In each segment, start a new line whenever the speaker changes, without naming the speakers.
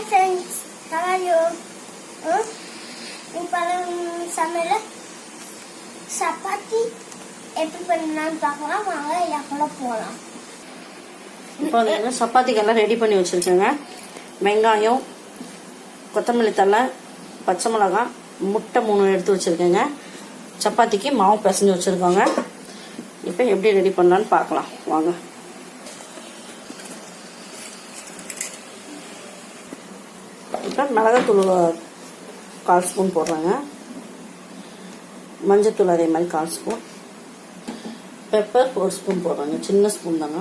Hi friends how இப்போ சமையல்? சப்பாத்தி எப்படி பண்ணலாம்னு பார்க்கலாம். வாங்க எவ்வளோ போகலாம்
இப்போ வந்து சப்பாத்திக்கெல்லாம் ரெடி பண்ணி வச்சுருக்கேங்க. வெங்காயம் கொத்தமல்லி தழை பச்சை மிளகாய் முட்டை மூணு எடுத்து வச்சுருக்கேங்க. சப்பாத்திக்கு மாவு பிசைஞ்சு வச்சுருக்கோங்க. இப்போ எப்படி ரெடி பண்ணலான்னு பார்க்கலாம். வாங்க. இப்போ மிளகாத்தூள் கால் ஸ்பூன் போடுறேங்க. மஞ்சத்தூள் அதே மாதிரி கால் ஸ்பூன். பெப்பர் ஒரு ஸ்பூன் போடுறேங்க. சின்ன ஸ்பூன் தாங்க.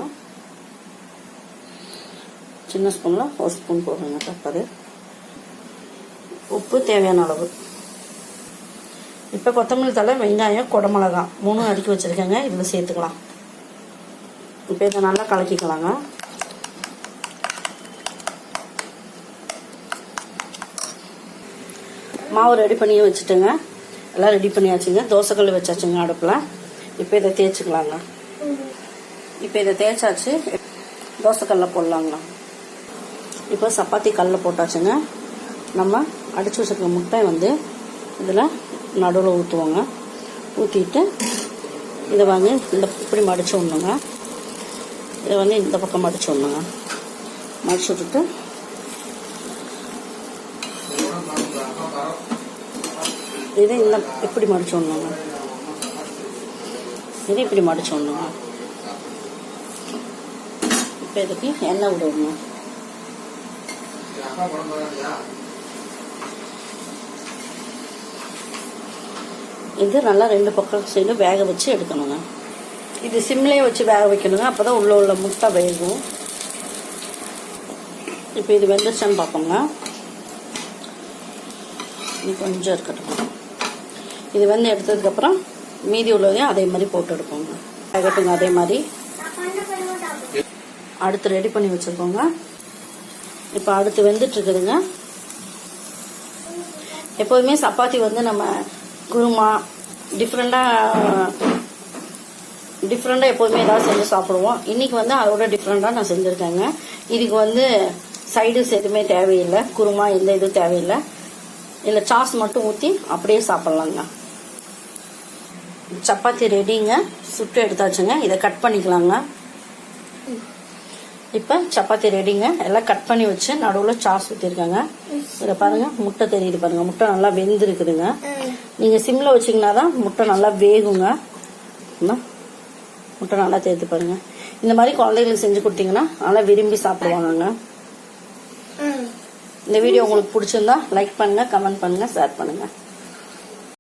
சின்ன ஸ்பூனில் ஒரு ஸ்பூன் போடுறேங்க பெப்பரு. உப்பு தேவையான அளவு. இப்போ கொத்தமல்லி தழை வெங்காயம் குடமிளகா மூணும் அடுக்கி வச்சுருக்கேங்க. இதில் சேர்த்துக்கலாம். இப்போ இதை நல்லா கலக்கிக்கலாங்க. மாவு ரெடி பண்ணி வச்சுட்டுங்க. எல்லாம் ரெடி பண்ணியாச்சுங்க. தோசைக்கல் வச்சாச்சுங்க அடுப்பில். இப்போ இதை தேய்ச்சிக்கலாங்க. இப்போ இதை தேய்ச்சாச்சு. தோசைக்கல்ல போடலாங்க இப்போ சப்பாத்தி கல்லில் போட்டாச்சுங்க. நம்ம அடிச்சு வச்சிருக்க முட்டை வந்து இதில் நடுவில் ஊற்றுவோங்க ஊற்றிட்டு இதை வந்து இந்த இப்படி மடிச்சு விடணுங்க. இதை வந்து இந்த பக்கம் மடிச்சு விடணுங்க. மடிச்சு விட்டுட்டு இதை இந்த இப்படி மடிச்சு விடணுங்க இதை இப்படி மடிச்சு விடணுங்க இப்போ இதுக்கு எண்ணெய் விடணும். இது நல்லா ரெண்டு பக்கம் சைடு வேக வச்சு எடுக்கணுங்க. இது சிம்லேயே வச்சு வேக வைக்கணுங்க. அப்போ தான் உள்ளே உள்ள முட்டை வேகும். இப்போ இது வெந்துருச்சான்னு பார்ப்போங்க. இது கொஞ்சம் இருக்கட்டும். இது வந்து எடுத்ததுக்கப்புறம் மீதி உள்ளதையும் அதே மாதிரி போட்டு எடுப்போங்க. வேகட்டுங்க அதே மாதிரி. அடுத்து ரெடி பண்ணி வச்சுருக்கோங்க. இப்போ அடுத்து வெந்துட்டுருக்குதுங்க. எப்போதுமே சப்பாத்தி வந்து நம்ம குருமா டிஃப்ரெண்ட்டாக டிஃப்ரெண்ட்டாக எப்போதுமே ஏதாவது செஞ்சு சாப்பிடுவோம். இன்றைக்கி வந்து அதோட டிஃப்ரெண்ட்டாக நான் செஞ்சுருக்கேங்க. இதுக்கு வந்து சைடுஸ் எதுவுமே தேவையில்லை. குருமா எந்த இதுவும் தேவையில்லை. இல்லை சாஸ் மட்டும் ஊற்றி அப்படியே சாப்பிட்லாங்க. சப்பாத்தி ரெடிங்க. சுட்டு எடுத்தாச்சுங்க. இதை கட் பண்ணிக்கலாங்க. இப்போ சப்பாத்தி ரெடிங்க. எல்லாம் கட் பண்ணி வச்சு நடுவில் சாஸ் ஊற்றிருக்காங்க இதில் பாருங்க. முட்டை தெரியுது பாருங்க. முட்டை நல்லா வெந்திருக்குதுங்க. நீங்கள் சிம்மில் வச்சிங்கன்னா தான் முட்டை நல்லா வேகுங்க. முட்டை நல்லா தேர்த்து பாருங்க. இந்த மாதிரி குழந்தைகளுக்கு செஞ்சு கொடுத்தீங்கன்னா நல்லா விரும்பி சாப்பிடுவாங்கங்க. இந்த வீடியோ உங்களுக்கு பிடிச்சிருந்தா லைக் பண்ணுங்க கமெண்ட் பண்ணுங்க ஷேர் பண்ணுங்க.